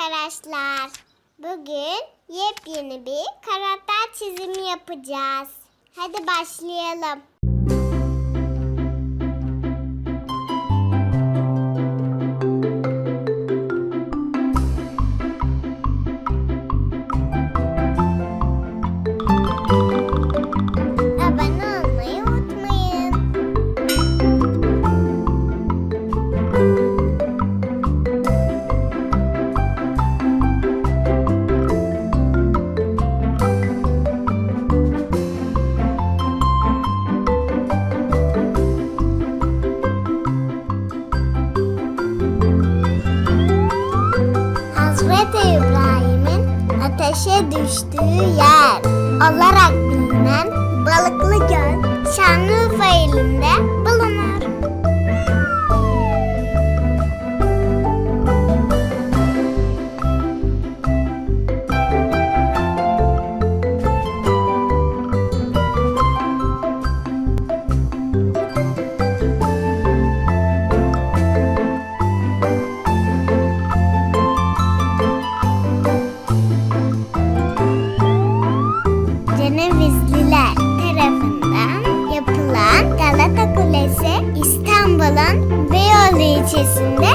arkadaşlar. Bugün yepyeni bir karakter çizimi yapacağız. Hadi başlayalım. Ateşe düştüğü yer. Olarak bilinen Balıklı Göl, It is me.